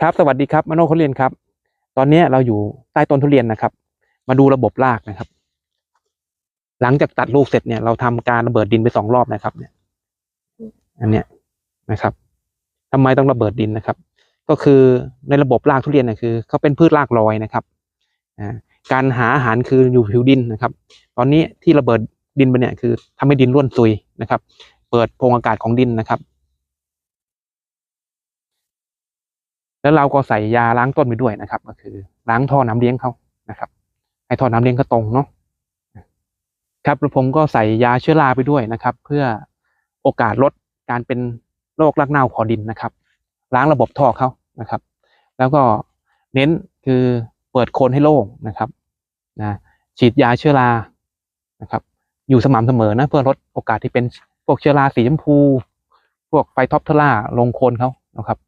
ครับสวัสดีครับมโนเขาเรียนครับ ตอนนี้เราอยู่ใต้ต้นทุเรียนนะครับ มาดูระบบรากนะครับ หลังจากตัดลูกเสร็จเนี่ยเราทำการระเบิดดินไปสองรอบนะครับ เนี่ย อันเนี้ยนะครับทำไมต้องระเบิดดินนะครับ ก็คือในระบบรากทุเรียนเนี่ยคือเขาเป็นพืชรากลอยนะครับอการหาอาหารคืออยู่ผิวดินนะครับ ตอนนี้ที่ระเบิดดินไปเนี่ยคือทำให้ดินร่วนซุยนะครับ เปิดโพรงอากาศของดินนะครับ แล้วเราก็ใส่ยาล้างต้นไปด้วยนะครับ ก็คือ ล้างท่อน้ำเลี้ยงเขานะครับ ให้ท่อน้ำเลี้ยงเขาตรงเนาะครับแล้วผมก็ใส่ยาเชื้อราไปด้วยนะครับ เพื่อโอกาสลดการเป็นโรครากเน่าคอดินนะครับ ล้างระบบท่อเขานะครับ แล้วก็เน้นคือเปิดโคนให้โล่งนะครับนะฉีดยาเชื้อรานะครับ อยู่สม่ำเสมอนะเพื่อลดโอกาสที่เป็นพวกเชื้อราสีชมพู พวกไฟท็อปเทอร่าลงโคนเขานะครับ